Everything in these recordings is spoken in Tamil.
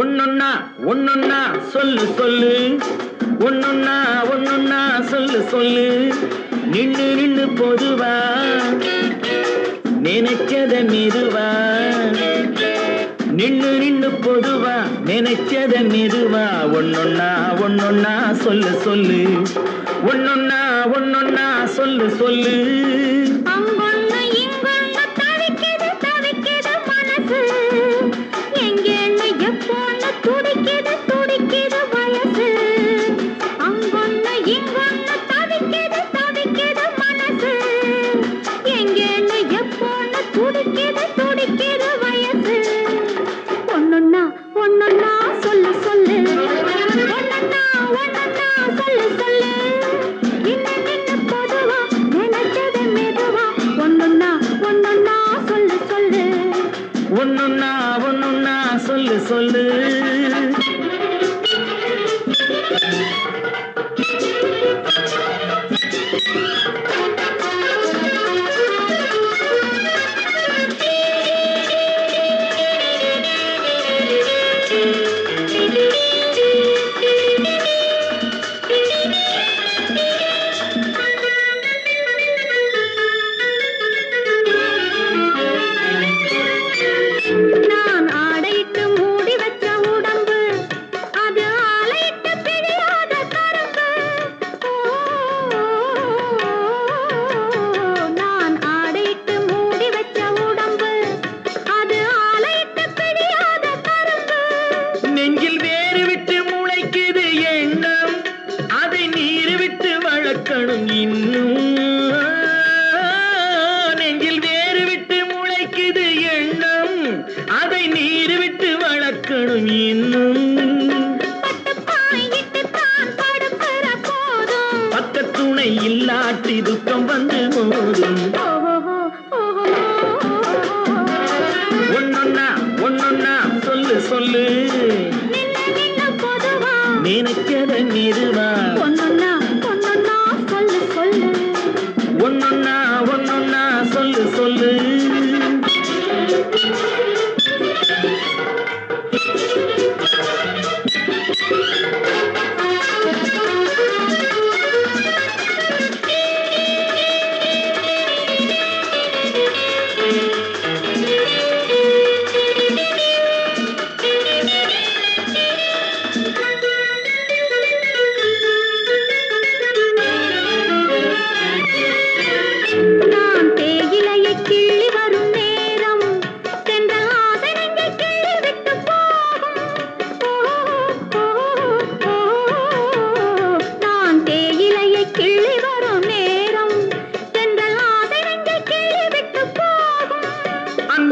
ஒன்னொன்னா ஒன்னொன்னா சொல்லு சொல்லு. ஒன்னொன்னா ஒன்னொன்னா சொல்லு சொல்லு. நின்னு நின்று பொதுவா? நினைச்சத மெதுவா நின்னு நின்று பொதுவா? நினைச்சத மெதுவா ஒன்னொன்னா ஒன்னொன்னா சொல்லு சொல்லு. ஒன்னொன்னா ஒன்னொன்னா சொல்லு சொல்லு. சொல்லு நெஞ்சில் வேறு விட்டு முளைக்குது எண்ணம். அதை நீர் விட்டு வளர்க்கணும் இன்னும். நெஞ்சில் வேறு விட்டு முளைக்குது எண்ணம். அதை நீர் விட்டு வளர்க்கணும் இன்னும். பட்டு இல்லாட்டி துக்கம் வந்து மோதும். ஒன்னொன்னா ஒன்னொன்னா சொல்லு சொல்லு. பொதுவா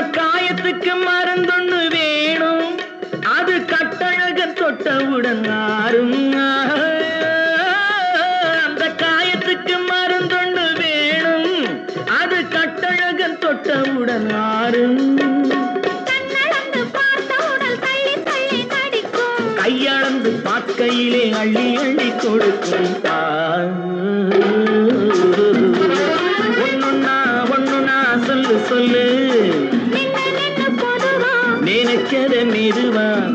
காயத்துக்கு மருந்தொன்னு வேணும். அது கட்டழக தொட்டவுடன் ஆறும். அந்த காயத்துக்கு மருந்தொன்னு வேணும். அது கட்டழகன் தொட்டவுடன் ஆறும். கையளந்து பார்க்கையிலே அள்ளி அள்ளி கொடுக்கும் தாய் நினைச்சத மீறுவான்.